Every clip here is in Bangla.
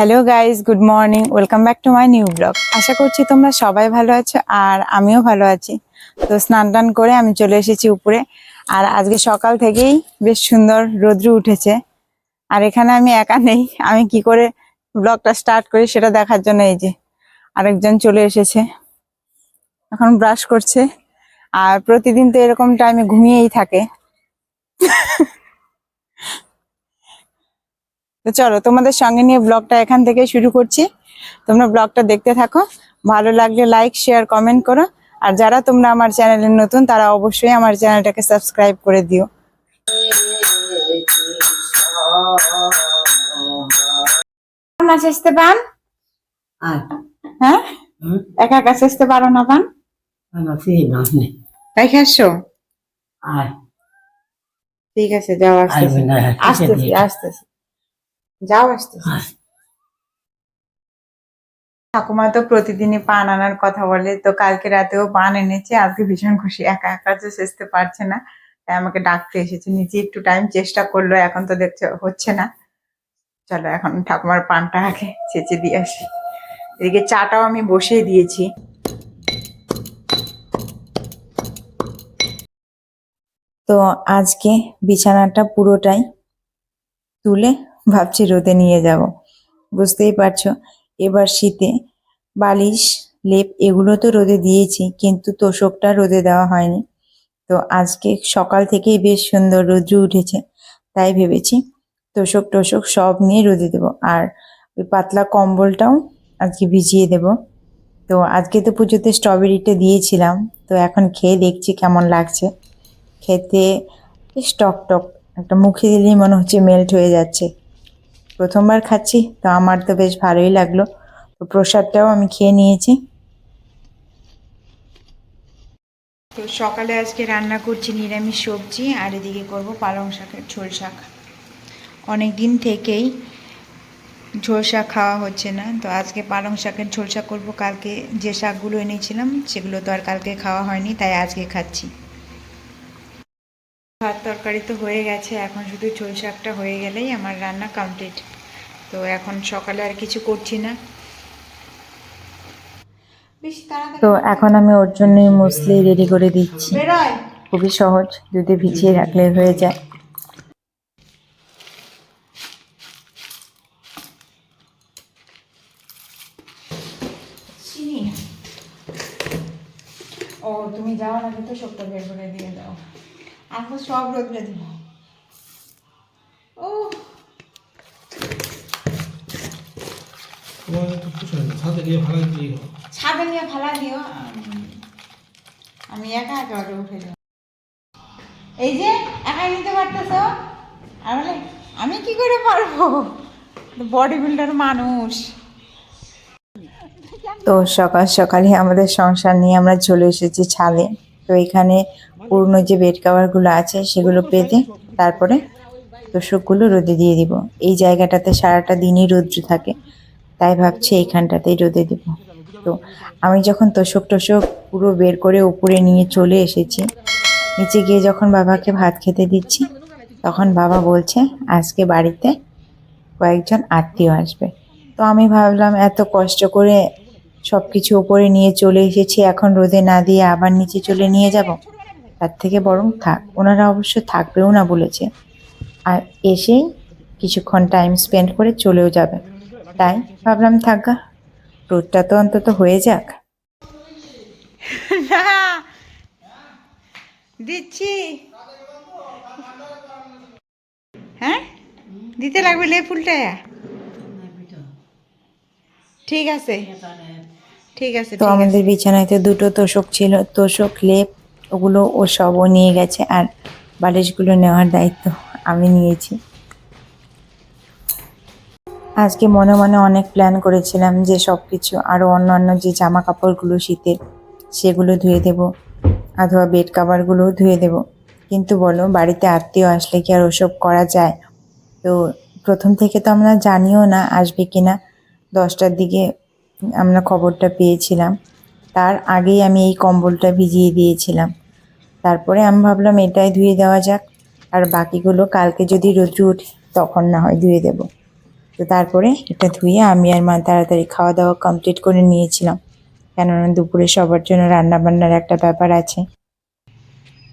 Hello guys good morning welcome back to my new blog আশা করছি তোমরা সবাই ভালো আছো আর আমিও ভালো আছি। তো স্নান টান করে আমি চলে এসেছি উপরে। আর আজকে সকাল থেকেই বেশ সুন্দর রৌদ্র উঠেছে। আর এখানে আমি একা নেই। আমি কি করে ব্লগটা স্টার্ট করি সেটা দেখার জন্য এই যে আরেকজন চলে এসেছে। এখন ব্রাশ করছে। আর প্রতিদিন তো এরকম টাইমে ঘুমিয়েই থাকে। তো চলো তোমাদের সঙ্গে নিয়ে ব্লগটা এখান থেকে শুরু করছি। তোমরা ব্লগটা দেখতে থাকো। ভালো লাগলে লাইক শেয়ার কমেন্ট করো। আর যারা তোমরা আমার চ্যানেলে নতুন তারা অবশ্যই আমার চ্যানেলটাকে সাবস্ক্রাইব করে দিও। আসতে পান? হ্যাঁ? একা একা আসতে পারো না পান? ঠিক আছে যাও আসতেছি। আসতেছি। যাও আসতেছি। ঠাকুমা তো প্রতিদিনই পান আনার কথা বলে তো কালকে রাতেও পান এনেছে আজকে ভীষণ খুশি। একা একা যে সেচতে পারছে না তাই আমাকে ডাকতে এসেছে। নিজে একটু টাইম চেষ্টা করল এখন তো দেখছে হচ্ছে না। চলো এখন ঠাকুমার পানটা আগে চেঁচে দিয়ে আসি। এদিকে চাটাও আমি বসিয়ে দিয়েছি। তো আজকে বিছানাটা পুরোটাই তুলে ভাবছি রোদে নিয়ে যাব। বুঝতেই পারছ? এবার শীতে বালিশ, লেপ এগুলো তো রোদে দিয়েছি, কিন্তু তোষকটা রোদে দেওয়া হয়নি। তো আজকে সকাল থেকেই বেশ সুন্দর রোদ্র উঠেছে, তাই ভেবেছি তোষক টোষক সব নিয়ে রোদে দেব। আর ওই পাতলা কম্বলটাও আজকে ভিজিয়ে দেব। তো আজকে তো পুজোতে স্ট্রবেরিটা দিয়েছিলাম, তো এখন খেয়ে দেখছি কেমন লাগছে। খেতে বেশ টক টক একটা মুখে দিলেই মনে হচ্ছে মেল্ট হয়ে যাচ্ছে। প্রথমবার খাচ্ছি, তো আমার তো বেশ ভালোই লাগল। তো প্রসাদটাও আমি খেয়ে নিয়েছি। তো সকালে আজকে রান্না করছি নিরামিষ সবজি, আর এদিকে করব পালং শাকের ঝোল শাক। অনেক দিন থেকেই ঝোল শাক খাওয়া হচ্ছে না, তো আজকে পালং শাকের ঝোল শাক করব। কালকে যে শাকগুলো এনেছিলাম, সেগুলো তো আর কালকে খাওয়া হয়নি, তাই আজকে খাচ্ছি। তরকারি তো হয়ে গেছে এখন শুধু ঝোল শাকটা হয়ে গেলেই আমার রান্না কমপ্লিট তো এখন সকালে আর কিছু করছি না। তো এখন আমি ওর জন্যই মুসলি রেডি করে দিচ্ছি। খুবই সহজ দুধে ভিজিয়ে রাখলে হয়ে যায়। ও তুমি যাওয়ার আগে তো সবটা বের করে দিয়ে দাও। আমি সব রোদ্রে দিব ও ছাদে নিয়ে ফালা দিও আমি একা একা উঠে যাব। এই যে, একাই নিতে পারতেছ? আর বলে, আমি কি করে পারব? বডি বিল্ডার মানুষ। তো সকাল সকালে আমাদের সংসার নিয়ে আমরা চলে এসেছি ছাদে। তো এখানে পুরনো যে বেড কাভারগুলো আছে সেগুলো পেতে তারপরে তোষকগুলো রোদে দিয়ে দিব। এই জায়গাটাতে সারাটা দিনই রৌদ্র থাকে, তাই ভাবছি এইখানটাতেই রোদে দিব। তো আমি যখন তোষক টোষক পুরো বের করে উপরে নিয়ে চলে এসেছি, নিচে গিয়ে যখন বাবাকে ভাত খেতে দিচ্ছি, তখন বাবা বলছে, আজকে বাড়িতে কয়েকজন আত্মীয় আসবে। তো আমি ভাবলাম, এত কষ্ট করে সব কিছু উপরে নিয়ে চলে এসেছি। এখন রোদে না দিয়ে আবার নিচে চলে নিয়ে যাব। তার থেকে বরং থাক। ওনারা অবশ্য থাকবেও না বলেছে। আর এসেই কিছুক্ষণ টাইম স্পেন্ড করে চলেও যাবে। তাই ভাবলাম, থাকা রোদটা তো অন্তত হয়ে যাক। দিচ্ছি। হ্যাঁ? দিতে লাগবে লে ফুলটা? ঠিক আছে। ঠিক আছে তো আমাদের বিছানায় তো দুটো তোষক ছিল তোষক লেপ ওগুলো ও সবও নিয়ে গেছে আর বালিশগুলো নেওয়ার দায়িত্ব আমি নিয়েছি। আজকে মনে মনে অনেক প্ল্যান করেছিলাম যে সব কিছু আরও অন্য অন্য যে জামা কাপড়গুলো শীতের সেগুলো ধুয়ে দেব অথবা বেড কাভারগুলোও ধুয়ে দেব। কিন্তু বলো বাড়িতে আত্মীয় আসলে কি আর ওসব করা যায়? তো প্রথম থেকে তো আমরা জানিও না আসবে কি না দশটার দিকে আমরা খবরটা পেয়েছিলাম। তার আগেই আমি এই কম্বলটা ভিজিয়ে দিয়েছিলাম। তারপরে আমি ভাবলাম, এটাই ধুয়ে দেওয়া যাক। আর বাকিগুলো কালকে যদি রোদ্র উঠে তখন না হয় ধুয়ে দেবো। তো তারপরে এটা ধুয়ে আমি আর মা তাড়াতাড়ি খাওয়া দাওয়া কমপ্লিট করে নিয়েছিলাম। কেননা দুপুরে সবার জন্য রান্না বান্নার একটা ব্যাপার আছে।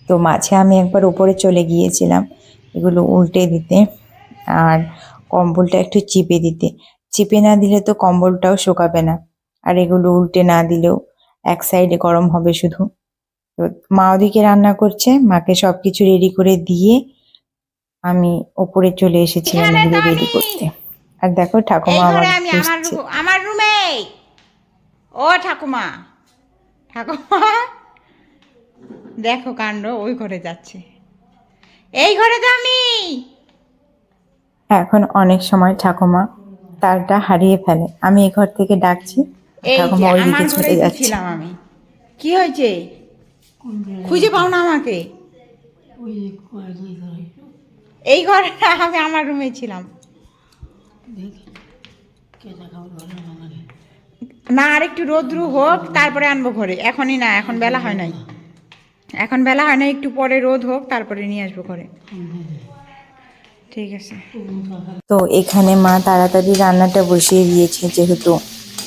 তো মাঝে আমি একবার উপরে চলে গিয়েছিলাম। এগুলো উল্টে দিতে আর কম্বলটা একটু চিপে দিতে। চিপে না দিলে তো কম্বলটাও শোকাবে না। আর এগুলো উল্টে না দিলেও এক সাইডে গরম হবে শুধু। তো মা ওদিকে রান্না করছে মাকে সবকিছু রেডি করে দিয়ে আমি ওপরে চলে এসেছিলাম এগুলো রেডি করতে। আর দেখো ঠাকুমা আমার আমার রুমে। ও ঠাকুমা। ঠাকুমা। দেখো কাণ্ড ওই ঘরে যাচ্ছে। এই ঘরে তো আমি। এখন অনেক সময় ঠাকুমা তারটা হারিয়ে ফেলে। আমি এই ঘর থেকে ডাকছি। ঠাকুমা চলে যাচ্ছে। আমি। কি হয়েছে? খুঁজে পাও না আমাকে। এই ঘরে আমি আমার রুমে ছিলাম। না আর একটু রোদ্রু হোক তারপরে আনব ঘরে। এখনই না এখন বেলা হয় নাই। এখন বেলা হয় না একটু পরে রোদ হোক তারপরে নিয়ে আসব ঘরে। ঠিক আছে। তো এখানে মা তাড়াতাড়ি রান্নাটা বসিয়ে দিয়েছে, যেহেতু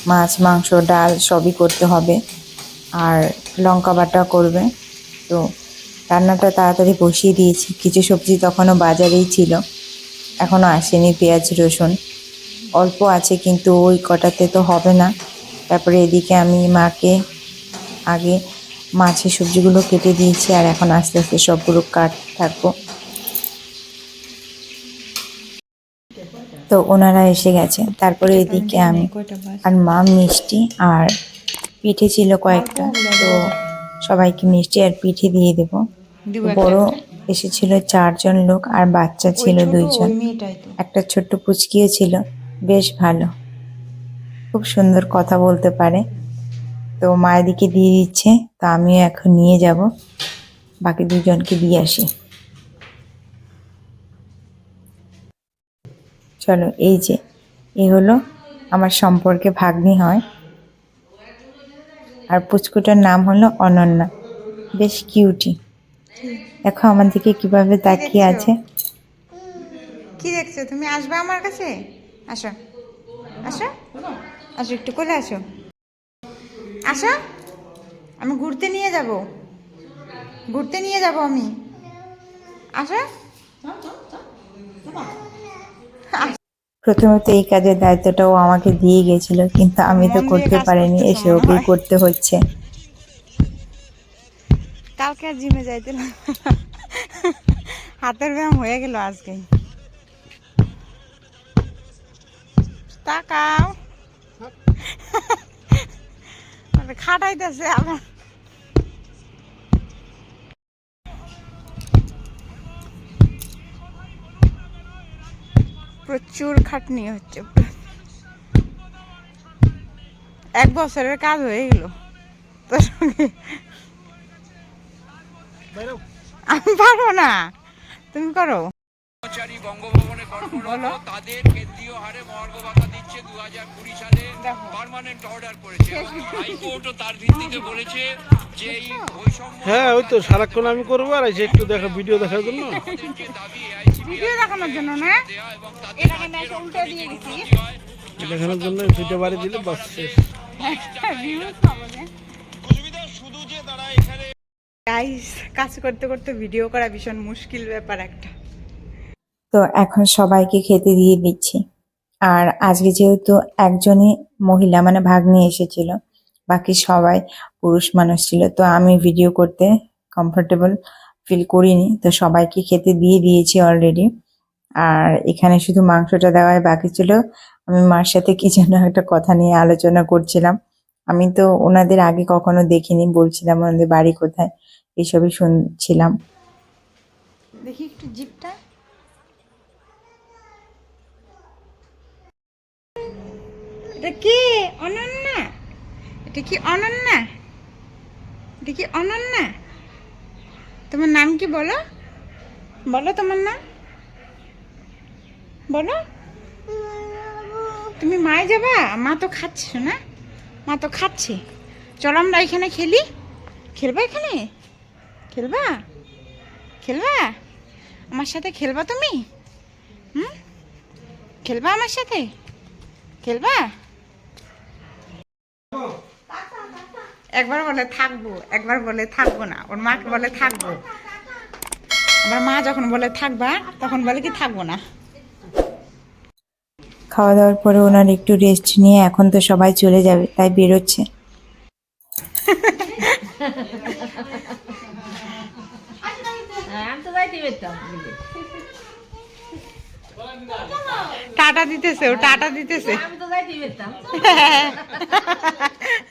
মাছ, মাংস, ডাল সবই করতে হবে আর লঙ্কা বাটা করবে। তো রান্নাটা তাড়াতাড়ি বসিয়ে দিয়েছি। কিছু সবজি তখনও বাজারেই ছিল, এখনও আসেনি পেঁয়াজ, রসুন। অল্প আছে কিন্তু ওই কটাতে তো হবে না। তারপরে এদিকে আমি মাকে আগে মাছের সবজিগুলো কেটে দিয়েছি আর এখন আস্তে আস্তে সবগুলো কাট থাকব। তো ওনারা এসে গেছে। তারপরে এদিকে আমি আর মা মিষ্টি আর পিঠে ছিল কয়েকটা। তো সবাইকে মিষ্টি আর পিঠে দিয়ে দেবো। বড় এসেছিল চারজন লোক আর বাচ্চা ছিল দুইজন। একটা ছোট্ট পুচকিও ছিল। বেশ ভালো। খুব সুন্দর কথা বলতে পারে। তো মায়ের দিকে দিয়ে দিচ্ছে। তো আমিও এখন নিয়ে যাব। বাকি দুজনকে দিয়ে আসি। চলো এই যে এই হলো আমার সম্পর্কে ভাগ্নি হয়। আর পুচকুটার নাম হলো অনন্যা। বেশ কিউটি দেখো আমার দিকে কীভাবে তাকিয়ে আছে। কি দেখছ? তুমি আসবে আমার কাছে? আসো। আসো। আসো একটু কোলে আসো। আসো। আমি ঘুরতে নিয়ে যাব। ঘুরতে নিয়ে যাব আমি। আসো। প্রথমত এই কাজের দায়িত্বটাও আমাকে দিয়ে গেছিল কিন্তু আমি তো করতে পারিনি এসে ওকেই করতে হচ্ছে। কালকে আর জিমে যাইতে হাতের ব্যায়াম হয়ে গেল আজকে। তাকাও। খাটাইতেছে আবার। প্রচুর খাটনি হচ্ছে এক বছরের কাজ হয়ে গেল। তোর সঙ্গে আমি পারব না। তুমি করো। কর্মচারী বঙ্গভবনে কর্মরত তাদের কেন্দ্রীয় হারে মহার্ঘ ভাতা দিচ্ছে দু হাজার কুড়ি সালে। অর্ডার করেছে। হাইকোর্টও তার ভিত্তিতে বলেছে যে এই বৈষম্য হ্যাঁ ওই তো সারাক্ষণ আমি করব আর এই যে একটু দেখা ভিডিও দেখার জন্য। দাবি ভিডিও দেখানোর জন্য না। উল্টে দিয়ে দিচ্ছি দেখানোর জন্য ভিডিও বাড়ি দিলে বাস শেষ। Guys, কাজ করতে করতে ভিডিও করা ভীষণ মুশকিল ব্যাপার একটা। তো এখন সবাইকে খেতে দিয়ে দিচ্ছি। আর আজকে যেহেতু একজনই মহিলা মানে ভাগ্নি এসেছিল বাকি সবাই পুরুষ মানুষ ছিল তো আমি ভিডিও করতে কমফোর্টেবল ফিল করিনি। তো সবাইকে খেতে দিয়ে দিয়েছি অলরেডি আর এখানে শুধু মাংসটা দেওয়াই বাকি ছিল। আমি মার সাথে কি যেন একটা কথা নিয়ে আলোচনা করছিলাম। আমি তো ওনাদের আগে কখনো দেখিনি, বলছিলাম ওনাদের বাড়ি কোথায়, এসবই শুনছিলাম। দেখি একটু জিপটা। এটা কি? অনন্যা? এটা কি অনন্যা? এটা কি অনন্যা? তোমার নাম কি বলো? বলো তোমার নাম। বলো। তুমি মায় যাবা? মা তো খাচ্ছে না মা তো খাচ্ছে। চলো আমরা এখানে খেলি। খেলবা এখানে? খেলবা? খেলবা? আমার সাথে খেলবা তুমি? হুম? খেলবা আমার সাথে? খেলবা? একবার বলে থাকব একবার বলে থাকব না। ওর মাকে বলে থাকব। আমার মা যখন বলে থাকবা তখন বলে কি থাকব না। খাওয়া দাওয়ার পরে ওনার একটু রেস্ট নিয়ে এখন তো সবাই চলে যাবে তাই বেরোচ্ছে। টাটা দিতেছে ও টাটা দিতেছে। আমি তো যাইতে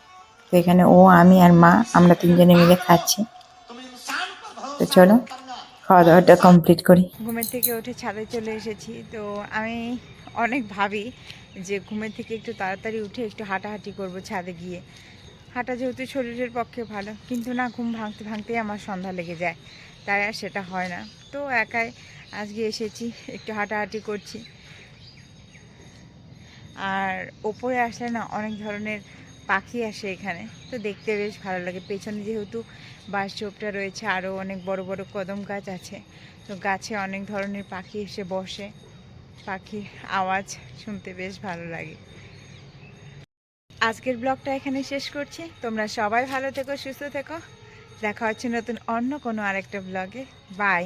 তো এখানে ও, আমি আর মা, আমরা তিনজনে মিলে খাচ্ছি। তো চলো খাওয়া দাওয়াটা কমপ্লিট করি। ঘুমের থেকে উঠে ছাদে চলে এসেছি। তো আমি অনেক ভাবি যে ঘুমের থেকে একটু তাড়াতাড়ি উঠে একটু হাঁটাহাঁটি করব ছাদে গিয়ে। হাঁটা যেহেতু শরীরের পক্ষে ভালো, কিন্তু না, ঘুম ভাঙতে ভাঙতেই আমার সন্ধ্যা লেগে যায়। তাই আর সেটা হয় না। তো একাই আজকে এসেছি, একটু হাঁটাহাঁটি করছি। আর ওপরে আসলে না, অনেক ধরনের পাখি আসে এখানে। তো দেখতে বেশ ভালো লাগে। পেছনে যেহেতু বাঁশঝোপটা রয়েছে আরও অনেক বড় বড় কদম গাছ আছে। তো গাছে অনেক ধরনের পাখি এসে বসে। পাখির আওয়াজ শুনতে বেশ ভালো লাগে। আজকের ব্লগটা এখানে শেষ করছি। তোমরা সবাই ভালো থেকো, সুস্থ থেকো। দেখা হচ্ছে নতুন অন্য কোনো আরেকটা ব্লগে। বাই।